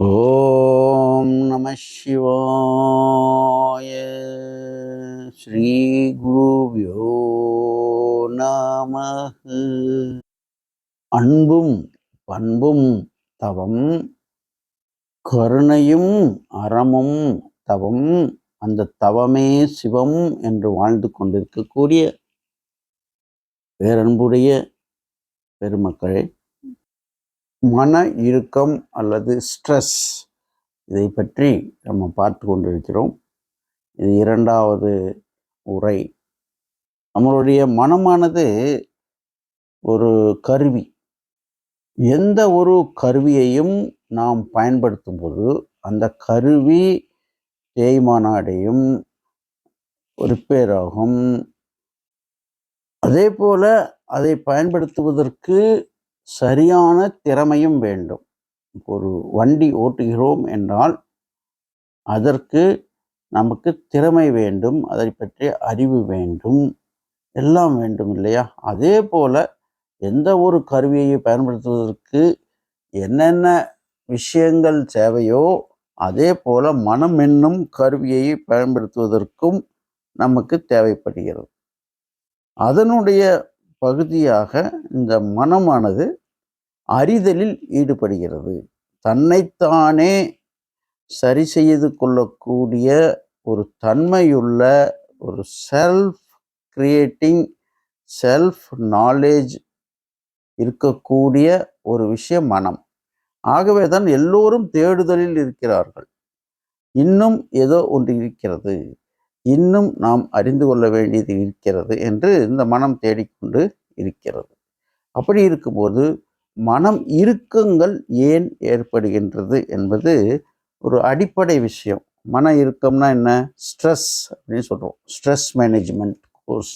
ஓம் நம சிவாய ஸ்ரீ குருவியோ நம அன்பும் பண்பும் தவம் கருணையும் அறமும் தவம் அந்த தவமே சிவம் என்று வாழ்ந்து கொண்டிருக்கக்கூடிய பேரன்புடைய பெருமக்களே மன இறுக்கம் அல்லது ஸ்ட்ரெஸ் இதை பற்றி நம்ம பார்த்து கொண்டிருக்கிறோம். இது இரண்டாவது உரை. நம்மளுடைய மனமானது ஒரு கருவி. எந்த ஒரு கருவியையும் நாம் பயன்படுத்தும் போது அந்த கருவி தேய்மானம் அடையும் ரிப்பேர் ஆகும் அதே போல் அதை பயன்படுத்துவதற்கு சரியான திறமையும் வேண்டும். ஒரு வண்டி ஓட்டுகிறோம் என்றால் அதற்கு நமக்கு திறமை வேண்டும் அதை பற்றிய அறிவு வேண்டும் எல்லாம் வேண்டும் இல்லையா? அதே போல் எந்த ஒரு கருவியை பயன்படுத்துவதற்கு என்னென்ன விஷயங்கள் தேவையோ அதே போல் மனம் என்னும் கருவியை பயன்படுத்துவதற்கும் நமக்கு தேவைப்படுகிறது. அதனுடைய பகுதியாக இந்த மனமானது அறிதலில் ஈடுபடுகிறது. தன்னைத்தானே சரி செய்து கொள்ளக்கூடிய ஒரு தன்மையுள்ள ஒரு செல்ஃப் கிரியேட்டிங் செல்ஃப் நாலேஜ் இருக்கக்கூடிய ஒரு விஷயம் மனம். ஆகவே தான் எல்லோரும் தேடுதலில் இருக்கிறார்கள். இன்னும் ஏதோ ஒன்று இருக்கிறது. இன்னும் நாம் அறிந்து கொள்ள வேண்டியது இருக்கிறது என்று இந்த மனம் தேடிக்கொண்டு இருக்கிறது. அப்படி இருக்கும்போது மனம் இறுக்கங்கள் ஏன் ஏற்படுகின்றது என்பது ஒரு அடிப்படை விஷயம். மன இறுக்கம்னா என்ன? ஸ்ட்ரெஸ் அப்படின்னு சொல்கிறோம் ஸ்ட்ரெஸ் மேனேஜ்மெண்ட் கோர்ஸ்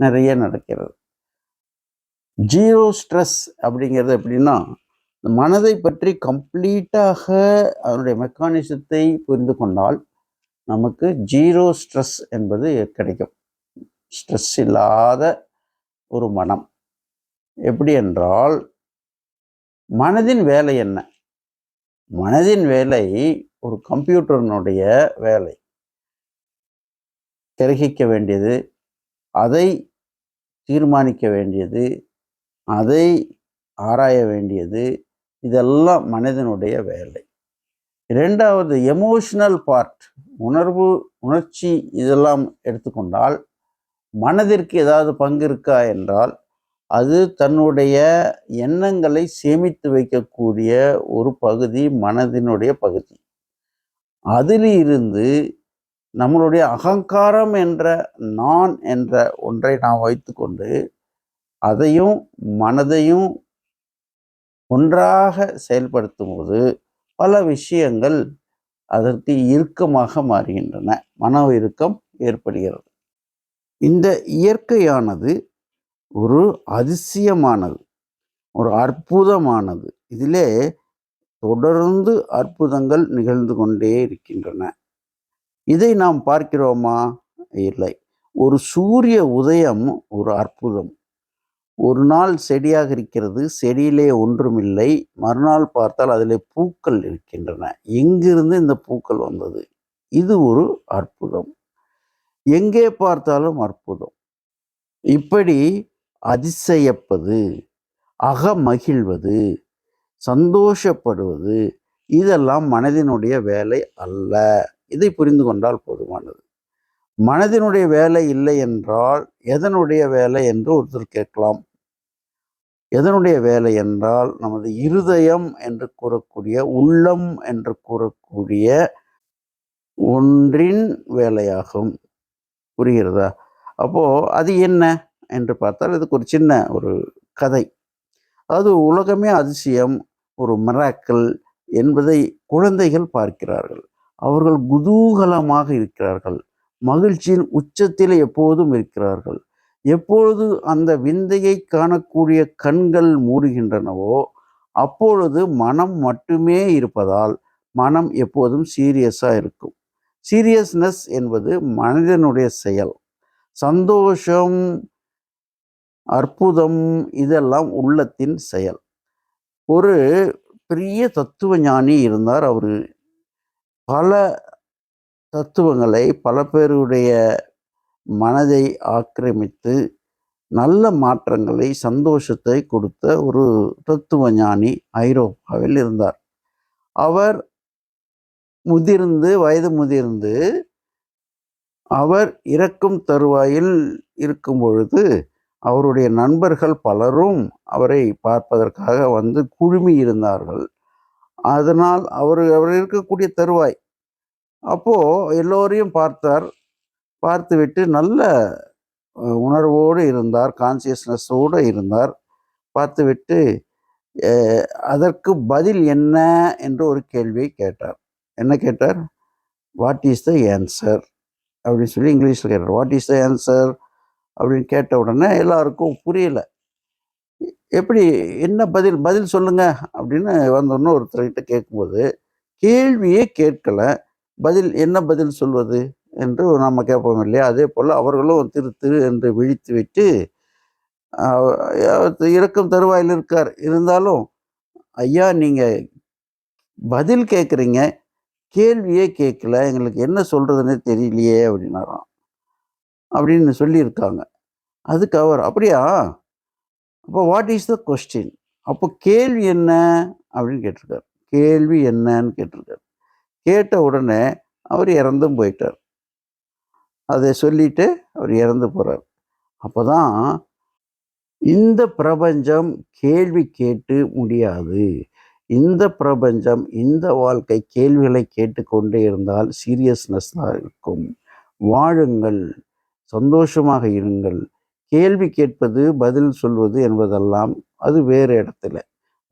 நிறைய நடக்கிறது. ஜீரோ ஸ்ட்ரெஸ் அப்படிங்கிறது எப்படின்னா மனதை பற்றி கம்ப்ளீட்டாக அதனுடைய மெக்கானிசத்தை புரிந்து கொண்டால் நமக்கு ஜீரோ ஸ்ட்ரெஸ் என்பது கிடைக்கும். ஸ்ட்ரெஸ் இல்லாத ஒரு மனம். எப்படி என்றால் மனதின் வேலை என்ன? மனதின் வேலை ஒரு கம்ப்யூட்டரினுடைய வேலை. கிரகிக்க வேண்டியது அதை தீர்மானிக்க வேண்டியது அதை ஆராய வேண்டியது இதெல்லாம் மனிதனுடைய வேலை. இரண்டாவது எமோஷனல் பார்ட் உணர்வு உணர்ச்சி இதெல்லாம் எடுத்துக்கொண்டால் மனதிற்கு ஏதாவது பங்கு இருக்கா என்றால் அது தன்னுடைய எண்ணங்களை சேமித்து வைக்கக்கூடிய ஒரு பகுதி மனதினுடைய பகுதி. அதிலிருந்து நம்மளுடைய அகங்காரம் என்ற நான் என்ற ஒன்றை நாம் வைத்துக்கொண்டு அதையும் மனதையும் ஒன்றாக செயல்படுத்தும் போது பல விஷயங்கள் அதற்கு இறுக்கமாக மாறுகின்றன. மன இறுக்கம் ஏற்படுகிறது. இந்த இயற்கையானது ஒரு அதிசயமானது ஒரு அற்புதமானது. இதிலே தொடர்ந்து அற்புதங்கள் நிகழ்ந்து கொண்டே இருக்கின்றன. இதை நாம் பார்க்கிறோமா? இல்லை. ஒரு சூரிய உதயம் ஒரு அற்புதம். ஒரு நாள் செடியாக இருக்கிறது செடியிலே ஒன்றுமில்லை. மறுநாள் பார்த்தால் அதிலே பூக்கள் இருக்கின்றன. எங்கிருந்து இந்த பூக்கள் வந்தது? இது ஒரு அற்புதம். எங்கே பார்த்தாலும் அற்புதம். இப்படி அதிசயப்பது அகமகிழ்வது சந்தோஷப்படுவது இதெல்லாம் மனதினுடைய வேலை அல்ல. இதை புரிந்து கொண்டால் போதுமானது. மனதினுடைய வேலை இல்லை என்றால் எதனுடைய வேலை என்று ஒருத்தர் கேட்கலாம். எதனுடைய வேலை என்றால் நமது இருதயம் என்று கூறக்கூடிய உள்ளம் என்று கூறக்கூடிய ஒன்றின் வேலையாகும். புரிகிறதா? அப்போ அது என்ன? என்று பார்த்தால் இதுக்கு ஒரு சின்ன ஒரு கதை. அதாவது உலகமே அதிசயம் ஒரு மிராக்கள் என்பதை குழந்தைகள் பார்க்கிறார்கள். அவர்கள் குதூகலமாக இருக்கிறார்கள். மகிழ்ச்சியின் உச்சத்தில் எப்போதும் இருக்கிறார்கள். எப்பொழுது அந்த விந்தையை காணக்கூடிய கண்கள் மூடுகின்றனவோ அப்பொழுது மனம் மட்டுமே இருப்பதால் மனம் எப்போதும் சீரியஸாக இருக்கும். சீரியஸ்னஸ் என்பது மனிதனுடைய செயல். சந்தோஷம் அற்புதம் இதெல்லாம் உள்ளத்தின் செயல். ஒரு பெரிய தத்துவ ஞானி இருந்தார் அவர். பல தத்துவங்களை பல பேருடைய மனதை ஆக்கிரமித்து நல்ல மாற்றங்களை சந்தோஷத்தை கொடுத்த ஒரு தத்துவ ஞானி ஐரோப்பாவில் இருந்தார். அவர் முதிர்ந்து வயது முதிர்ந்து அவர் இறக்கும் தருவாயில் இருக்கும் பொழுது அவருடைய நண்பர்கள் பலரும் அவரை பார்ப்பதற்காக வந்து குழுமி இருந்தார்கள். அதனால் அவர் அவர் இருக்கக்கூடிய தருவாய். அப்போது எல்லோரையும் பார்த்தார். பார்த்துவிட்டு நல்ல உணர்வோடு இருந்தார் கான்சியஸ்னஸோடு இருந்தார். பார்த்துவிட்டு அதற்கு பதில் என்ன? என்று ஒரு கேள்வியை கேட்டார். என்ன கேட்டார்? வாட் இஸ் த ஆன்சர் அப்படின்னு சொல்லி இங்கிலீஷில் கேட்டார். வாட் இஸ் த ஆன்சர் அப்படின்னு கேட்ட உடனே எல்லாருக்கும் புரியல. எப்படி என்ன பதில்? பதில் சொல்லுங்க. அப்படின்னு வந்தோடனே ஒருத்தர்கிட்ட கேட்கும்போது கேள்வியே கேட்கல. பதில் என்ன பதில் சொல்வது? என்று நம்ம கேட்போம் இல்லையா? அதே போல் அவர்களும் திரு திரு என்று விழித்து விட்டு இறக்கும் தருவாயில் இருக்கார். இருந்தாலும் ஐயா நீங்கள் பதில் கேட்குறீங்க. கேள்வியே கேட்கல. எங்களுக்கு என்ன சொல்கிறதுனே தெரியலையே. அப்படின்னாராம். அப்படின்னு சொல்லியிருக்காங்க. அதுக்கு அவர் அப்படியா? அப்போ வாட் இஸ் த கொஸ்டின் அப்போ கேள்வி என்ன அப்படின்னு கேட்டிருக்கார். கேள்வி என்னன்னு கேட்டிருக்கார். கேட்ட உடனே அவர் இறந்தும் போயிட்டார். அதை சொல்லிட்டு அவர் இறந்து போகிறார் அப்போ தான் இந்த பிரபஞ்சம் கேள்வி கேட்டு முடியாது. இந்த பிரபஞ்சம் இந்த வாழ்க்கை கேள்விகளை கேட்டுக்கொண்டே இருந்தால் சீரியஸ்னஸ் தான் இருக்கும். வாழுங்கள். சந்தோஷமாக இருங்கள். கேள்வி கேட்பது பதில் சொல்வது என்பதெல்லாம் அது வேறு இடத்துல.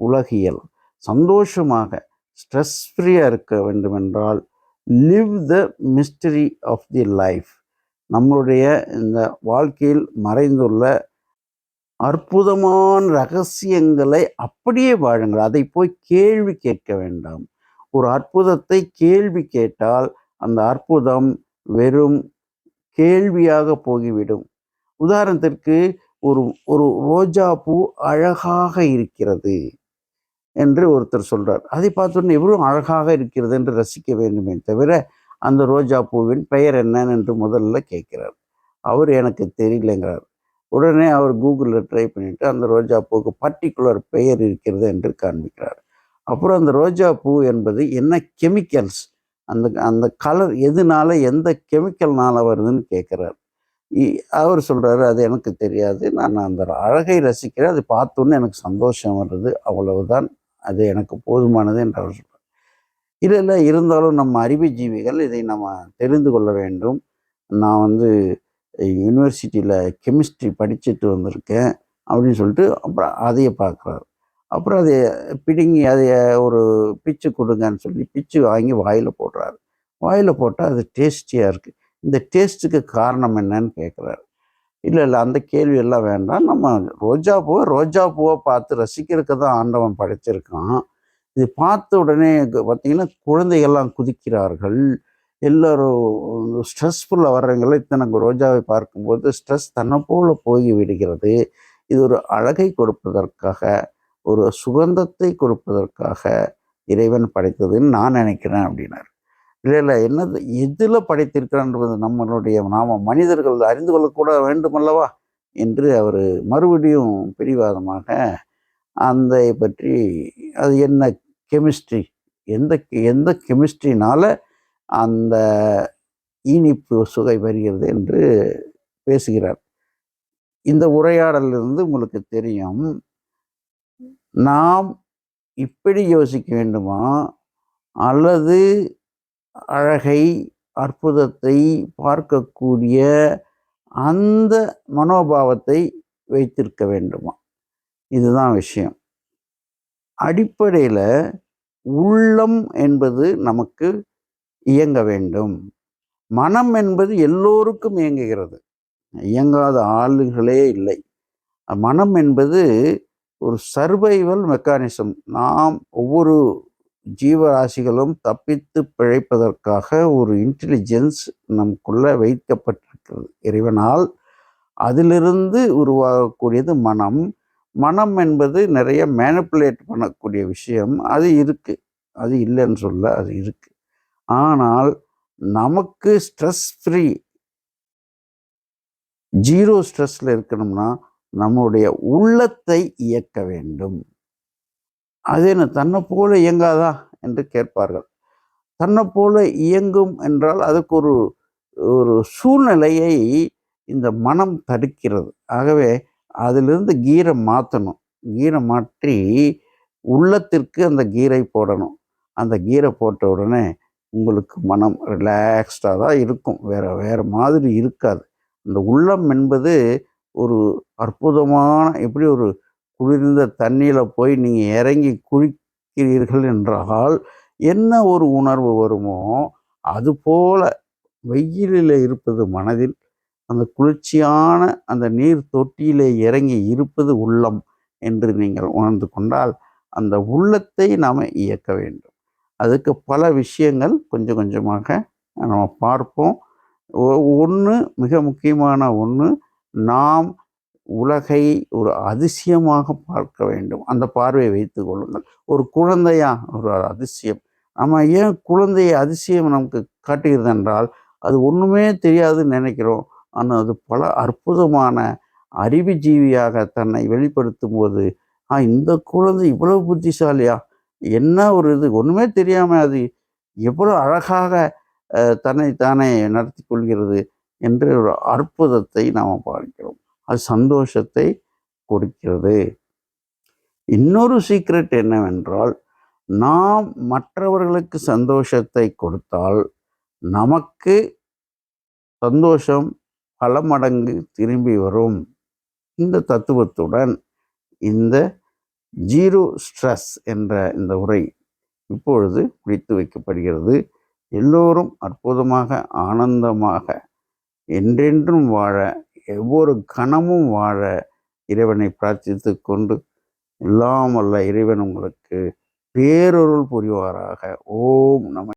உலகியல். சந்தோஷமாக ஸ்ட்ரெஸ் ஃப்ரீயாக இருக்க வேண்டுமென்றால் live the mystery of the life நம்மளுடைய இந்த வாழ்க்கையில் மறைந்துள்ள அற்புதமான ரகசியங்களை அப்படியே வாழுங்கள். அதை போய் கேள்வி கேட்க வேண்டாம். ஒரு அற்புதத்தை கேள்வி கேட்டால் அந்த அற்புதம் வெறும் கேள்வியாக போகிவிடும். உதாரணத்திற்கு ஒரு ஒரு ரோஜா பூ அழகாக இருக்கிறது என்று ஒருத்தர் சொல்றார். அதை பார்த்தோன்னே எவ்வளோ அழகாக இருக்கிறது என்று ரசிக்க வேண்டுமே தவிர அந்த ரோஜா பூவின் பெயர் என்னன்னு என்று முதல்ல கேட்கிறார். அவர் எனக்கு தெரியலங்கிறார். உடனே அவர் கூகுளில் ட்ரை பண்ணிட்டு அந்த ரோஜா பூவுக்கு பர்டிகுலர் பெயர் இருக்கிறது என்று காண்பிக்கிறார். அப்புறம் அந்த ரோஜா பூ என்பது என்ன கெமிக்கல்ஸ் அந்த அந்த கலர் எதுனால எந்த கெமிக்கல்னால வருதுன்னு கேட்குறாரு அவர் சொல்கிறாரு அது எனக்கு தெரியாது. நான் அந்த அழகை ரசிக்கிறேன். அதை பார்த்தோன்னே எனக்கு சந்தோஷம் வருது அவ்வளவுதான். அது எனக்கு போதுமானது என்று அவர் சொல்கிறார் இல்லை இல்லை இருந்தாலும் நம்ம அறிவு ஜீவிகள் இதை நம்ம தெரிந்து கொள்ள வேண்டும். நான் வந்து யூனிவர்சிட்டியில் கெமிஸ்ட்ரி படிச்சுட்டு வந்திருக்கேன் அப்படின்னு சொல்லிட்டு அப்புறம் அதையே பார்க்குறாரு. அப்புறம் அதை பிடுங்கி அதை ஒரு பிச்சு கொடுங்கன்னு சொல்லி பிச்சு வாங்கி வாயில் போடுறாரு. வாயில் போட்டால் அது டேஸ்டியாக இருக்குது இந்த டேஸ்ட்டுக்கு காரணம் என்னன்னு கேட்குறாரு இல்லை இல்லை அந்த கேள்வி எல்லாம் வேண்டாம். நம்ம ரோஜா பூவை ரோஜா பூவை பார்த்து ரசிக்கிறதுக்கு தான் ஆண்டவன் படைச்சிருக்கான். இது பார்த்த உடனே பார்த்தீங்கன்னா குழந்தைகள்லாம் குதிக்கிறார்கள். எல்லோரும் ஸ்ட்ரெஸ்ஃபுல்லாக வர்றவங்கள இத்தனை ரோஜாவை பார்க்கும்போது ஸ்ட்ரெஸ் தன்னை போல் போய் விடுகிறது. இது ஒரு அழகை கொடுப்பதற்காக ஒரு சுகந்தத்தை கொடுப்பதற்காக இறைவன் படைத்ததுன்னு நான் நினைக்கிறேன் அப்படின்னார். இல்லை இல்லை என்னது எதில் படைத்திருக்கிறான்றது? நம்மளுடைய நாம மனிதர்கள் அறிந்து கொள்ளக்கூட வேண்டுமல்லவா? என்று அவர் மறுபடியும் பிடிவாதமாக அந்த பற்றி அது என்ன கெமிஸ்ட்ரி? எந்த எந்த கெமிஸ்ட்ரினால் அந்த இனிப்பு சுகை வருகிறது? என்று பேசுகிறார். இந்த உரையாடலிருந்து உங்களுக்கு தெரியும் நாம் இப்படி யோசிக்க வேண்டுமா? அல்லது அழகை அற்புதத்தை பார்க்கக்கூடிய அந்த மனோபாவத்தை வைத்திருக்க வேண்டுமா? இதுதான் விஷயம். அடிப்படையில் உள்ளம் என்பது நமக்கு இயங்க வேண்டும். மனம் என்பது எல்லோருக்கும் இயங்குகிறது. இயங்காத ஆளுகளே இல்லை. மனம் என்பது ஒரு சர்வைவல் மெக்கானிசம் நாம் ஒவ்வொரு ஜீவராசிகளும் தப்பித்து பிழைப்பதற்காக ஒரு இன்டெலிஜென்ஸ் நமக்குள்ளே வைக்கப்பட்டிருக்கிறது. இறைவனால் அதிலிருந்து உருவாகக்கூடியது மனம். மனம் என்பது நிறைய மேனிப்புலேட் பண்ணக்கூடிய விஷயம். அது இருக்குது அது இல்லைன்னு சொல்ல அது இருக்குது ஆனால் நமக்கு ஸ்ட்ரெஸ் ஃப்ரீ ஜீரோ ஸ்ட்ரெஸ்ஸில் இருக்கணும்னா நம்முடைய உள்ளத்தை இயக்க வேண்டும். அது என்ன தன்னை போல இயங்காதா என்று கேட்பார்கள். தன்னை போல இயங்கும் என்றால் அதுக்கு ஒரு ஒரு சூழ்நிலையை இந்த மனம் தடுக்கிறது. ஆகவே அதிலிருந்து கீரை மாற்றணும் கீரை மாற்றி உள்ளத்திற்கு அந்த கீரை போடணும். அந்த கீரை போட்ட உடனே உங்களுக்கு மனம் ரிலாக்ஸ்டாக தான் இருக்கும். வேறு வேறு மாதிரி இருக்காது. அந்த உள்ளம் என்பது ஒரு அற்புதமான எப்படி ஒரு குளிர்ந்த தண்ணியில் போய் நீங்கள் இறங்கி குளிக்கிறீர்கள் என்றால் என்ன ஒரு உணர்வு வருமோ அதுபோல் வெயிலில் இருப்பது மனதில் அந்த குளிர்ச்சியான அந்த நீர் தொட்டியிலே இறங்கி இருப்பது உள்ளம் என்று நீங்கள் உணர்ந்து கொண்டால் அந்த உள்ளத்தை நாம் இயக்க வேண்டும். அதுக்கு பல விஷயங்கள் கொஞ்சம் கொஞ்சமாக நம்ம பார்ப்போம். ஒன்று மிக முக்கியமான ஒன்று நாம் உலகை ஒரு அதிசயமாக பார்க்க வேண்டும். அந்த பார்வையை வைத்து கொள்ளுங்கள். ஒரு குழந்தையா ஒரு அதிசயம். நம்ம ஏன் குழந்தையை அதிசயம் நமக்கு காட்டுகிறது என்றால் அது ஒன்றுமே தெரியாதுன்னு நினைக்கிறோம். ஆனால் அது பல அற்புதமான அறிவுஜீவியாக தன்னை வெளிப்படுத்தும் போது ஆ இந்த குழந்தை இவ்வளவு புத்திசாலியா? என்ன ஒரு இது? ஒன்றுமே தெரியாமல் அது எவ்வளோ அழகாக தன்னை தானே நடத்தி கொள்கிறது? என்ற ஒரு அற்புதத்தை நாம் பார்க்கிறோம். அது சந்தோஷத்தை கொடுக்கிறது. இன்னொரு சீக்ரெட் என்னவென்றால் நாம் மற்றவர்களுக்கு சந்தோஷத்தை கொடுத்தால் நமக்கு சந்தோஷம் பல மடங்கு திரும்பி வரும். இந்த தத்துவத்துடன் இந்த ஜீரோ ஸ்ட்ரெஸ் என்ற இந்த உரை இப்பொழுது முடித்து வைக்கப்படுகிறது. எல்லோரும் அற்புதமாக ஆனந்தமாக என்றென்றும் வாழ ஒவ்வொரு கணமும் வாழ இறைவனை பிரார்த்தித்து கொண்டு எல்லாம் வல்ல இறைவன் உங்களுக்கு பேரொருள் புரிவாராக. ஓம் நம